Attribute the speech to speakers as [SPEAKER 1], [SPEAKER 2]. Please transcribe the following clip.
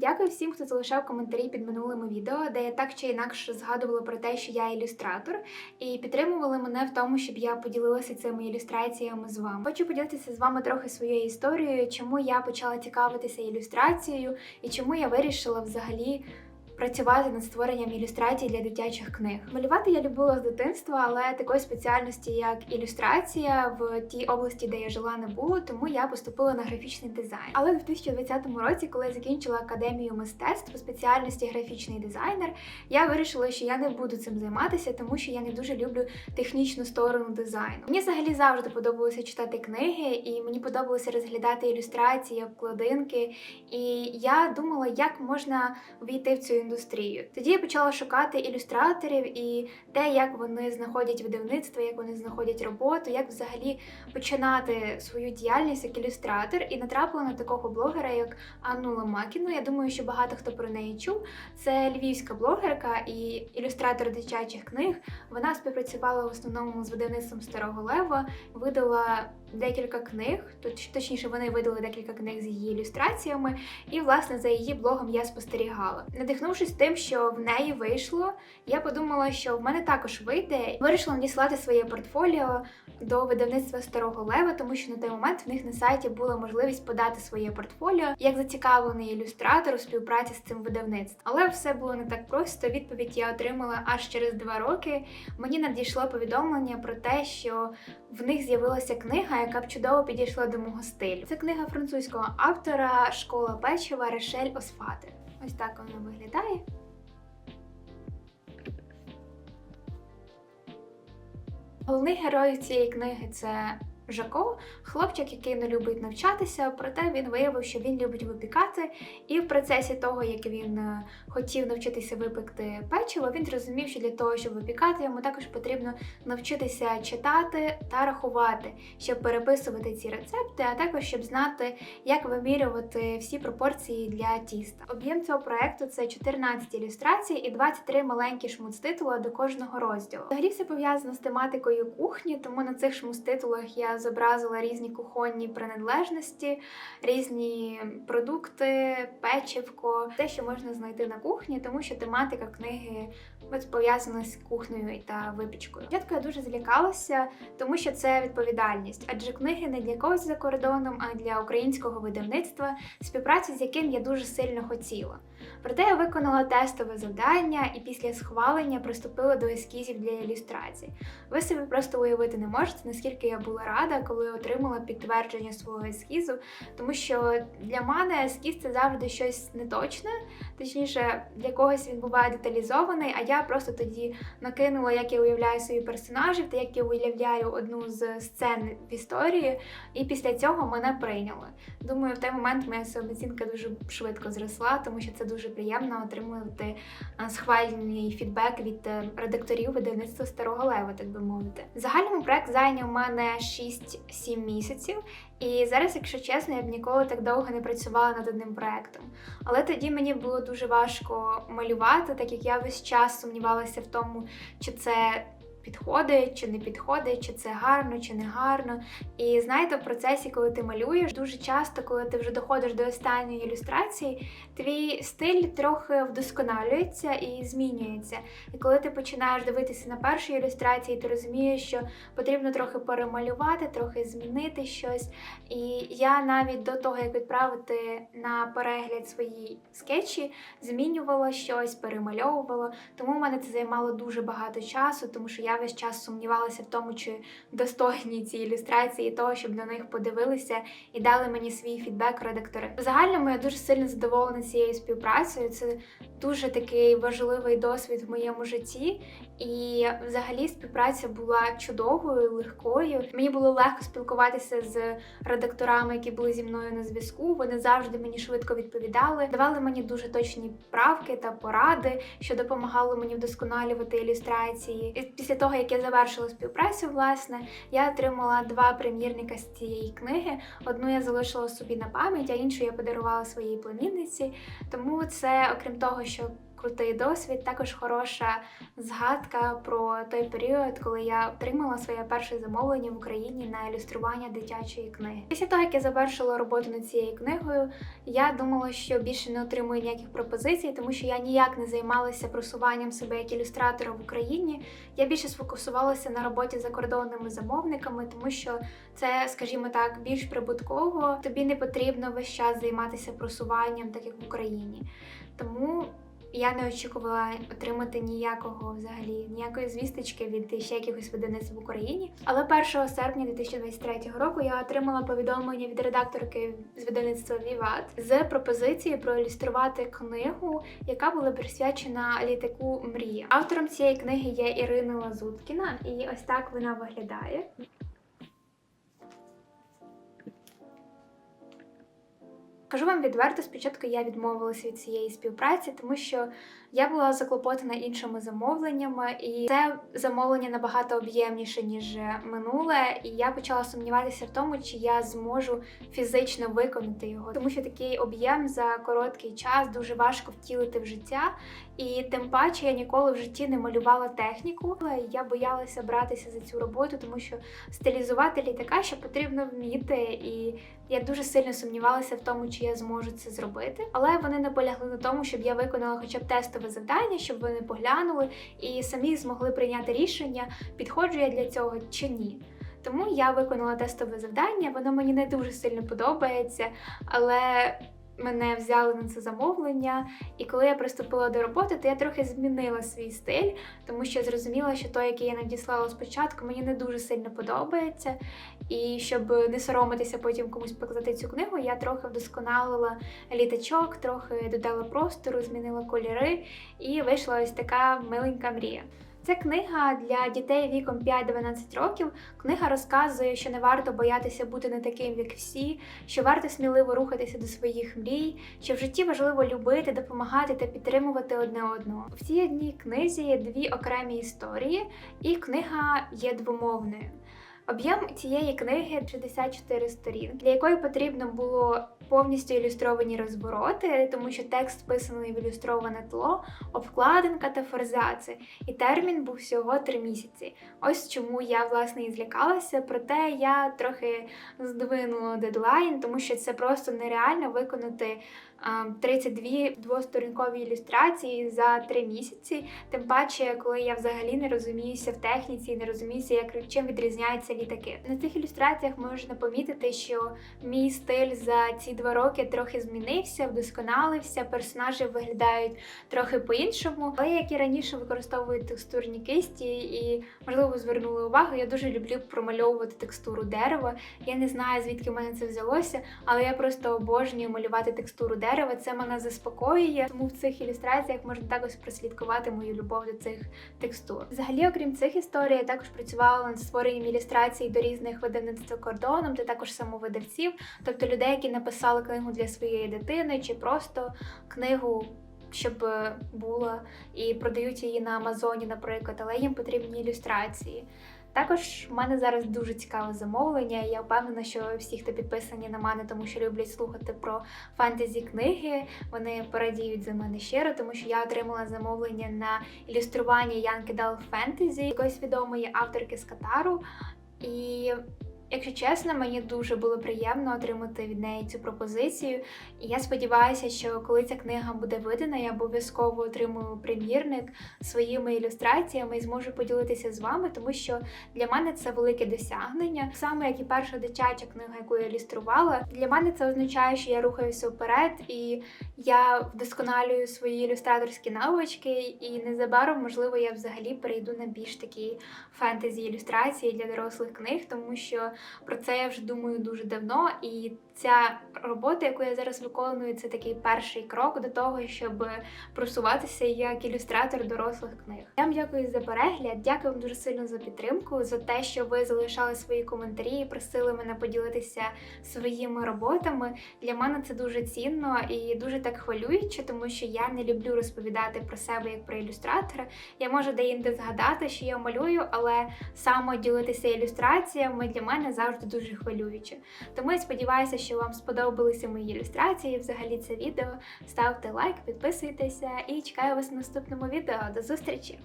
[SPEAKER 1] Дякую всім, хто залишав коментарі під минулими відео, де я так чи інакше згадувала про те, що я ілюстратор, і підтримували мене в тому, щоб я поділилася цими ілюстраціями з вами. Хочу поділитися з вами трохи своєю історією, чому я почала цікавитися ілюстрацією і чому я вирішила взагалі. Працювати над створенням ілюстрацій для дитячих книг. Малювати я любила з дитинства, але такої спеціальності, як ілюстрація, в тій області, де я жила, не було, тому я поступила на графічний дизайн. Але в 2020 році, коли я закінчила академію мистецтв по спеціальності графічний дизайнер, я вирішила, що я не буду цим займатися, тому що я не дуже люблю технічну сторону дизайну. Мені взагалі завжди подобалося читати книги, і мені подобалося розглядати ілюстрації, обкладинки. І я думала, як можна війти в цю індустрію. Тоді я почала шукати ілюстраторів і те, як вони знаходять видавництво, як вони знаходять роботу, як взагалі починати свою діяльність як ілюстратор. І натрапила на такого блогера, як Анну Ламакіну. Я думаю, що багато хто про неї чув. Це львівська блогерка і ілюстратор дитячих книг. Вона співпрацювала в основному з видавництвом Старого Лева, видала декілька книг, точ- точніше, вони видали декілька книг з її ілюстраціями, і власне за її блогом я спостерігала. Надихнувшись тим, що в неї вийшло, я подумала, що в мене також вийде. Вирішила надіслати своє портфоліо до видавництва Старого Лева, тому що на той момент в них на сайті була можливість подати своє портфоліо як зацікавлений ілюстратор у співпраці з цим видавництвом. Але все було не так просто. Відповідь я отримала аж через два роки. Мені надійшло повідомлення про те, що в них з'явилася книга, яка б чудово підійшла до мого стилю. Це книга французького автора Школа печива Решель Осфати. Ось так вона виглядає. Головний герой цієї книги це Жако, хлопчик, який не любить навчатися, проте він виявив, що він любить випікати. І в процесі того, як він е, хотів навчитися випекти печиво, він зрозумів, що для того, щоб випікати, йому також потрібно навчитися читати та рахувати, щоб переписувати ці рецепти, а також щоб знати, як вимірювати всі пропорції для тіста. Об'єм цього проекту це 14 ілюстрацій і 23 маленькі шмуцтитула до кожного розділу. Взагалі все пов'язано з тематикою кухні, тому на цих шмуцтитулах я зобразила різні кухонні приналежності, різні продукти, печивко, те, що можна знайти на кухні, тому що тематика книги пов'язана з кухнею та випічкою. Спочатку я дуже злякалася, тому що це відповідальність, адже книги не для когось за кордоном, а для українського видавництва, співпрацю з яким я дуже сильно хотіла. Проте я виконала тестове завдання і після схвалення приступила до ескізів для ілюстрацій. Ви собі просто уявити не можете, наскільки я була рада, коли отримала підтвердження свого ескізу, тому що для мене ескіз це завжди щось неточне, точніше, для когось він буває деталізований, а я просто тоді накинула, як я уявляю своїх персонажів та як я уявляю одну з сцен в історії, і після цього мене прийняли. Думаю, в той момент моя самооцінка дуже швидко зросла, тому що це дуже приємно отримувати схвальний фідбек від е, редакторів видавництва старого лева, так би мовити. Загальному проект зайняв мене 6-7 місяців, і зараз, якщо чесно, я б ніколи так довго не працювала над одним проектом. Але тоді мені було дуже важко малювати, так як я весь час сумнівалася в тому, чи це. Підходить чи не підходить, чи це гарно, чи не гарно. І знаєте, в процесі, коли ти малюєш, дуже часто, коли ти вже доходиш до останньої ілюстрації, твій стиль трохи вдосконалюється і змінюється. І коли ти починаєш дивитися на перші ілюстрації, ти розумієш, що потрібно трохи перемалювати, трохи змінити щось. І я навіть до того, як відправити на перегляд свої скетчі, змінювала щось, перемальовувала. Тому в мене це займало дуже багато часу, тому що я весь час сумнівалася в тому, чи достойні ці ілюстрації того, щоб на них подивилися і дали мені свій фідбек редактори. В загальному я дуже сильно задоволена цією співпрацею. Це дуже такий важливий досвід в моєму житті. І взагалі співпраця була чудовою, легкою. Мені було легко спілкуватися з редакторами, які були зі мною на зв'язку. Вони завжди мені швидко відповідали, давали мені дуже точні правки та поради, що допомагало мені вдосконалювати ілюстрації. І після того, як я завершила співпрацю, власне, я отримала два примірника з цієї книги. Одну я залишила собі на пам'ять, а іншу я подарувала своїй племінниці. Тому це, окрім того, що крутий досвід, також хороша згадка про той період, коли я отримала своє перше замовлення в Україні на ілюстрування дитячої книги. Після того, як я завершила роботу над цією книгою, я думала, що більше не отримую ніяких пропозицій, тому що я ніяк не займалася просуванням себе як ілюстратора в Україні. Я більше сфокусувалася на роботі з закордонними замовниками, тому що це, скажімо так, більш прибутково. Тобі не потрібно весь час займатися просуванням, так як в Україні. Тому я не очікувала отримати ніякого взагалі ніякої звісточки від ще якихось видавництв в Україні. Але 1 серпня 2023 року я отримала повідомлення від редакторки з видавництва Віват з пропозицією проілюструвати книгу, яка була присвячена літаку Мрія. Автором цієї книги є Ірина Лазуткіна, і ось так вона виглядає. Кажу вам відверто, спочатку я відмовилася від цієї співпраці, тому що я була заклопотана іншими замовленнями, і це замовлення набагато об'ємніше ніж минуле. І я почала сумніватися в тому, чи я зможу фізично виконати його, тому що такий об'єм за короткий час дуже важко втілити в життя. І тим паче я ніколи в житті не малювала техніку. Я боялася братися за цю роботу, тому що стилізувати літака ще потрібно вміти, і я дуже сильно сумнівалася в тому, чи я зможу це зробити. Але вони наполягли на тому, щоб я виконала хоча б тестове завдання, щоб вони поглянули і самі змогли прийняти рішення, підходжу я для цього чи ні. Тому я виконала тестове завдання, воно мені не дуже сильно подобається, але мене взяли на це замовлення, і коли я приступила до роботи, то я трохи змінила свій стиль, тому що зрозуміла, що той, який я надіслала спочатку, мені не дуже сильно подобається. І щоб не соромитися потім комусь показати цю книгу, я трохи вдосконалила літачок, трохи додала простору, змінила кольори, і вийшла ось така миленька мрія. Це книга для дітей віком 5-12 років. Книга розказує, що не варто боятися бути не таким, як всі, що варто сміливо рухатися до своїх мрій, що в житті важливо любити, допомагати та підтримувати одне одного. В цій одній книзі є дві окремі історії, і книга є двомовною. Об'єм цієї книги 64 сторін, для якої потрібно було повністю ілюстровані розвороти, тому що текст вписаний в ілюстроване тло, обкладинка та форзаци. І термін був всього 3 місяці. Ось чому я власне і злякалася, проте я трохи здвинула дедлайн, тому що це просто нереально виконати 32 двосторінкові ілюстрації за 3 місяці. Тим паче, коли я взагалі не розуміюся в техніці, не розуміюся, як чим відрізняються літаки. На цих ілюстраціях можна помітити, що мій стиль за ці два роки трохи змінився, вдосконалився. Персонажі виглядають трохи по-іншому. Але як і раніше використовую текстурні кисті, і можливо звернули увагу. Я дуже люблю промальовувати текстуру дерева. Я не знаю звідки в мене це взялося, але я просто обожнюю малювати текстуру дерева дерева, це мене заспокоює. Тому в цих ілюстраціях можна також прослідкувати мою любов до цих текстур. Взагалі, окрім цих історій, я також працювала над створенням ілюстрацій до різних видавництв кордоном, та також самовидавців, тобто людей, які написали книгу для своєї дитини, чи просто книгу. Щоб була і продають її на Амазоні, наприклад, але їм потрібні ілюстрації. Також в мене зараз дуже цікаве замовлення. Я впевнена, що всі, хто підписані на мене, тому що люблять слухати про фентезі книги, вони порадіють за мене щиро, тому що я отримала замовлення на ілюстрування Янки Дал Фентезі, якоїсь відомої авторки з Катару. І Якщо чесно, мені дуже було приємно отримати від неї цю пропозицію. І я сподіваюся, що коли ця книга буде видана, я обов'язково отримую примірник своїми ілюстраціями і зможу поділитися з вами, тому що для мене це велике досягнення. Саме як і перша дитяча книга, яку я ілюструвала. Для мене це означає, що я рухаюся вперед і я вдосконалюю свої ілюстраторські навички, і незабаром, можливо, я взагалі перейду на більш такі фентезі ілюстрації для дорослих книг, тому що. Про це я вже думаю дуже давно, і ця робота, яку я зараз виконую, це такий перший крок до того, щоб просуватися як ілюстратор дорослих книг. Я вам дякую за перегляд, дякую вам дуже сильно за підтримку, за те, що ви залишали свої коментарі, просили мене поділитися своїми роботами. Для мене це дуже цінно і дуже так хвилююче, тому що я не люблю розповідати про себе як про ілюстратора. Я можу деінде згадати, що я малюю, але саме ділитися ілюстраціями для мене завжди дуже хвилююче. Тому я сподіваюся, що вам сподобалися мої ілюстрації, взагалі це відео. Ставте лайк, підписуйтеся і чекаю вас в наступному відео. До зустрічі!